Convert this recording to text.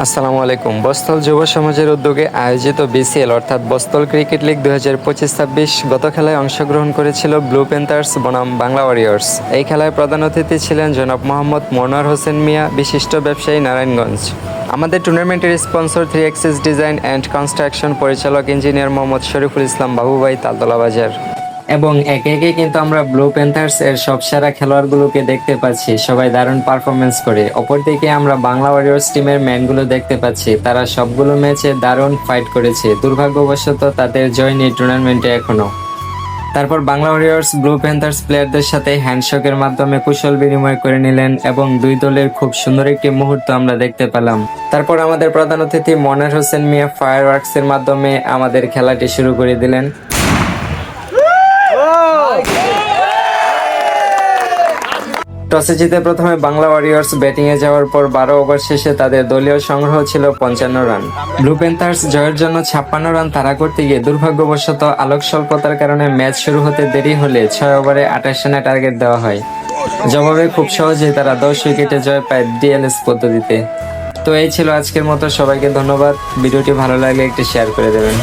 আসসালামু আলাইকুম। বস্তল যুব সমাজের উদ্যোগে আয়োজিত বিসিএল, অর্থাৎ বস্তল ক্রিকেট লিগ দুই হাজার পঁচিশ ছাব্বিশ গত খেলায় অংশগ্রহণ করেছিল ব্লু প্যান্থার্স বনাম বাংলা ওয়ারিয়র্স। এই খেলায় প্রধান অতিথি ছিলেন জনাব মোহাম্মদ মনোয়ার হোসেন মিয়া, বিশিষ্ট ব্যবসায়ী নারায়ণগঞ্জ। আমাদের টুর্নামেন্টের sponsor three axis design and construction পরিচালক ইঞ্জিনিয়ার মোহাম্মদ শরীফুল ইসলাম বাবুভাই তালতলা বাজার। এবং একে একে কিন্তু আমরা ব্লু প্যান্থার্স এর সব সেরা খেলোয়াড়গুলোকে দেখতে পাচ্ছি। সবাই দারুণ পারফরমেন্স করে। অপরদিকে আমরা বাংলা ওয়ারিয়র্স টিমের ম্যানগুলো দেখতে পাচ্ছি। তারা সবগুলো ম্যাচে দারুণ ফাইট করেছে। দুর্ভাগ্যবশত তাদের জয় নেই টুর্নামেন্টে এখনও। তারপর বাংলা ওয়ারিয়র্স ব্লু প্যান্থার্স প্লেয়ারদের সাথে হ্যান্ডশকের মাধ্যমে কুশল বিনিময় করে নিলেন এবং দুই দলের খুব সুন্দর একটি মুহূর্ত আমরা দেখতে পেলাম। তারপর আমাদের প্রধান অতিথি মনার হোসেন মিয়া ফায়ার এর মাধ্যমে আমাদের খেলাটি শুরু করে দিলেন। টসে জিতে প্রথমে বাংলা ওয়ারিয়র্স ব্যাটিং এ যাওয়ার পর বারো ওভার শেষে তাদের দলীয় সংগ্রহ ছিল পঞ্চান্ন রান। ব্লু প্যান্থার্স জয়ের জন্য ছাপ্পান্ন রান তারা করতে গিয়ে দুর্ভাগ্যবশত আলোক স্বল্পতার কারণে ম্যাচ শুরু হতে দেরি হলে ছয় ওভারে আঠাশ রানের টার্গেট দেওয়া হয়। জবাবে খুব সহজেই তারা দশ উইকেটে জয় পায় ডিএলএস পদ্ধতিতে। তো এই ছিল আজকের মতো, সবাইকে ধন্যবাদ। ভিডিওটি ভালো লাগলে একটি শেয়ার করে দেবেন।